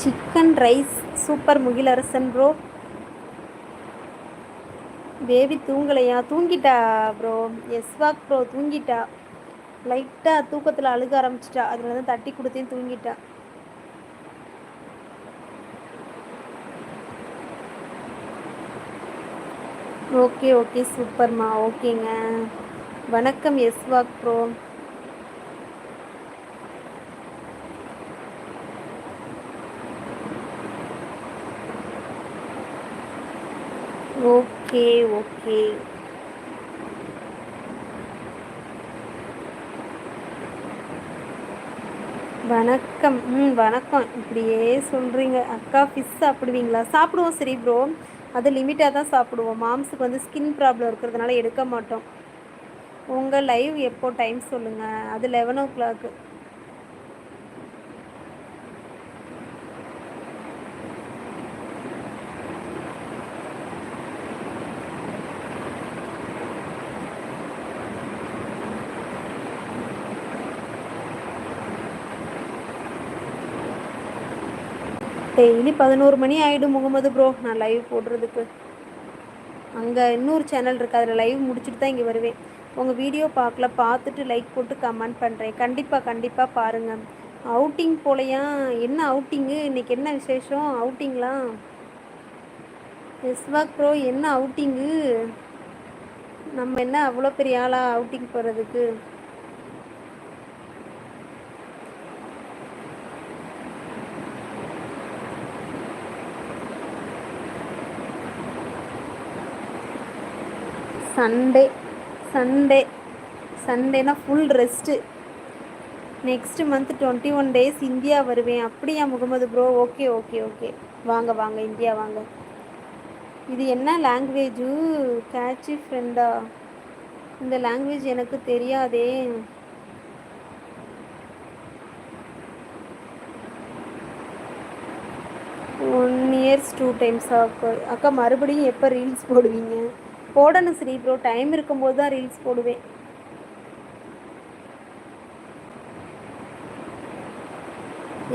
Chicken rice super Mugilarasan bro baby தூங்கலையா? தூங்கிட்டா bro எஸ்வாக் bro தூங்கிட்டா. லைட்டாக தூக்கத்தில் அழுக ஆரம்பிச்சிட்டா. அதில் தான் தட்டி கொடுத்தே தூங்கிட்டா. ஓகே ஓகே சூப்பர்மா ஓகேங்க வணக்கம் எஸ்வாக் ப்ரோ ஓகே ஓகே. வணக்கம். ம் வணக்கம். இப்படியே சொல்கிறீங்க அக்கா ஃபிஷ் சாப்பிடுவீங்களா? சாப்பிடுவோம் சரி ப்ரோ அது லிமிட்டாக தான் சாப்பிடுவோம். மாம்ஸுக்கு வந்து ஸ்கின் ப்ராப்ளம் இருக்கிறதுனால எடுக்க மாட்டோம். உங்கள் லைவ் எப்போ? டைம் சொல்லுங்கள் அது லெவன் ஓ கிளாக்கு டெய்லி பதினோரு மணி ஆகிடும் முகமது ப்ரோ நான் லைவ் போடுறதுக்கு. அங்கே இன்னொரு சேனல் இருக்குது அதில் லைவ் முடிச்சுட்டு தான் இங்கே வருவேன். உங்கள் வீடியோ பார்க்கல பார்த்துட்டு லைக் போட்டு கமெண்ட் பண்ணுறேன் கண்டிப்பாக கண்டிப்பாக பாருங்கள் அவுட்டிங் போலையா? என்ன அவுட்டிங்கு இன்றைக்கி என்ன விசேஷம்? அவுட்டிங்லாம் எஸ்வாக் ப்ரோ என்ன அவுட்டிங்கு நம்ம என்ன அவ்வளோ பெரிய ஆளாக அவுட்டிங் போகிறதுக்கு சண்டே சண்டே சண்டேனா full rest next month twenty one days India வருவேன். அப்படியா Mohammed bro okay okay okay வாங்க வாங்க இந்தியா வாங்க. இது என்ன லாங்குவேஜு கேட்சி ஃப்ரெண்டா இந்த லாங்குவேஜ் எனக்கு தெரியாதே. ஒன் இயர்ஸ் டூ டைம்ஸ் அக்கா மறுபடியும் எப்போ ரீல்ஸ் போடுவீங்க? போடணும் ஸ்ரீ ப்ரோ டைம் இருக்கும்போது தான் ரீல்ஸ் போடுவேன்.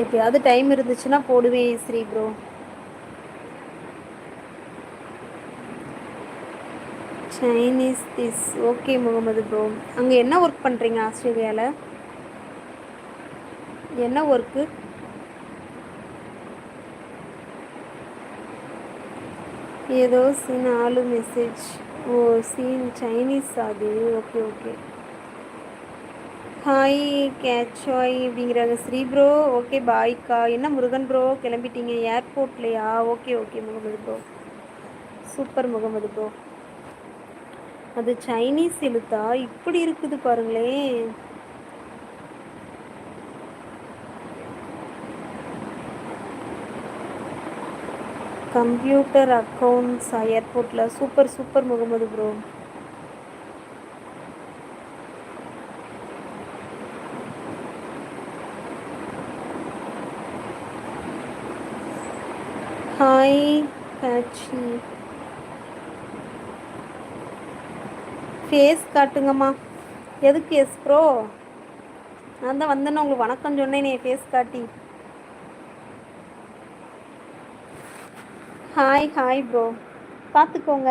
எப்பயாவது டைம் இருந்துச்சுன்னா போடுவேன் Sri bro Chinese this okay Mohammed bro அங்கே என்ன ஒர்க் பண்ணுறீங்க ஆஸ்திரேலியாவில் என்ன ஒர்க்கு ஏதோ நாலு மெசேஜ் ஓ சீன் சைனீஸ் அது ஓகே ஓகே ஹாய் கேட்சாய் அப்படிங்கிறாங்க. ஸ்ரீ ப்ரோ ஓகே பாய்க்கா என்ன முருகன் ப்ரோ கிளம்பிட்டீங்க. ஏர்போர்ட்லையா okay okay Mohammed bro super Mohammed bro அது சைனீஸ் எழுத்தா? இப்படி இருக்குது பாருங்களேன். கம்ப்யூட்டர் அக்கௌண்ட்ஸ் ஏர்போர்ட்டில் super super Mohammed bro hi காட்சி ஃபேஸ் காட்டுங்கம்மா. எதுக்கு எஸ் ப்ரோ நான் தான் வந்தேன்னு உங்களுக்கு வணக்கம் சொன்னேனே ஃபேஸ் காட்டி. ஹாய் ஹாய் ப்ரோ பார்த்துக்கோங்க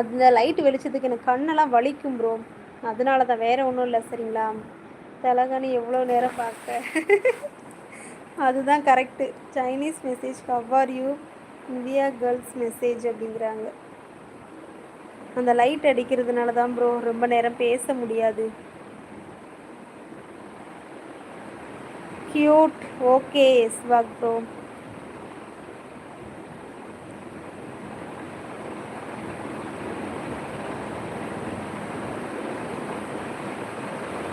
அந்த லைட் வெளிச்சத்துக்கு எனக்கு கண்ணெல்லாம் வலிக்கும் ப்ரோ அதனால தான் வேறு ஒன்றும் இல்லை சரிங்களா? தலகாணி எவ்வளோ நேரம் பார்க்க? அதுதான் correct Chinese message how are you India girls message அப்படிங்கிறாங்க. அந்த லைட் அடிக்கிறதுனால தான் ப்ரோ ரொம்ப நேரம் பேச முடியாது. Cute okay yes walk bro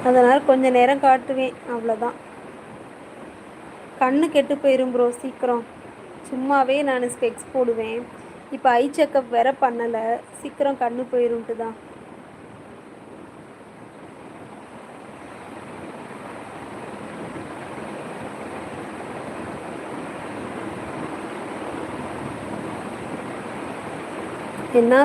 அதனால் கொஞ்ச நேரம் காட்டுவேன். அவ்வளோதான் கண்ணு கெட்டு போயிடும் ப்ரோ சீக்கிரம். சும்மாவே நான் ஸ்பெக்ஸ் போடுவேன். இப்போ ஐ செக்கப் வேற பண்ணலை. சீக்கிரம் கண்ணு போயிரும்ட்டு தான் என்ன